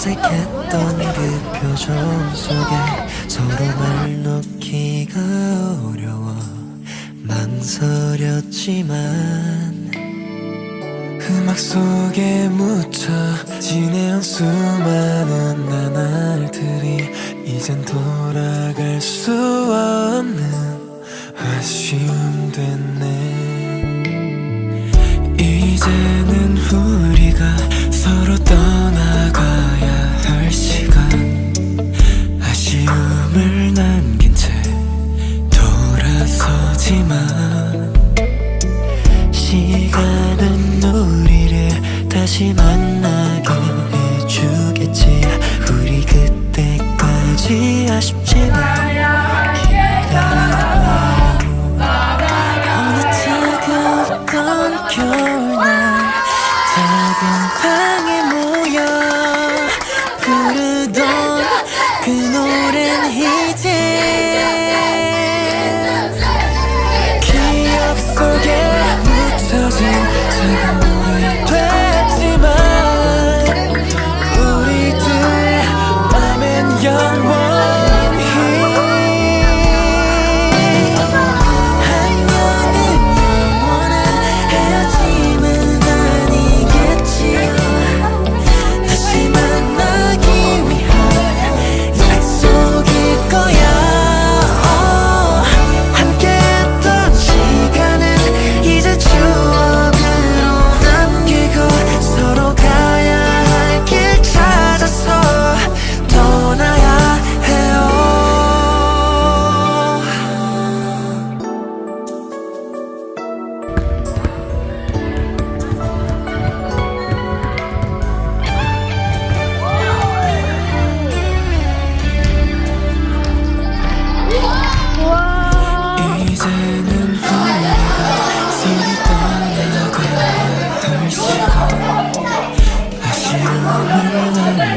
어색했던 그 표정 속에 서로 말 놓기가 어려워 망설였지만 음악 속에 묻혀 지내온 수많은 나날들이 이젠 돌아갈 수 없는 아쉬움 됐네. 다시 만나게 해주겠지. 우리 그때까지 아쉽지만 Yeah.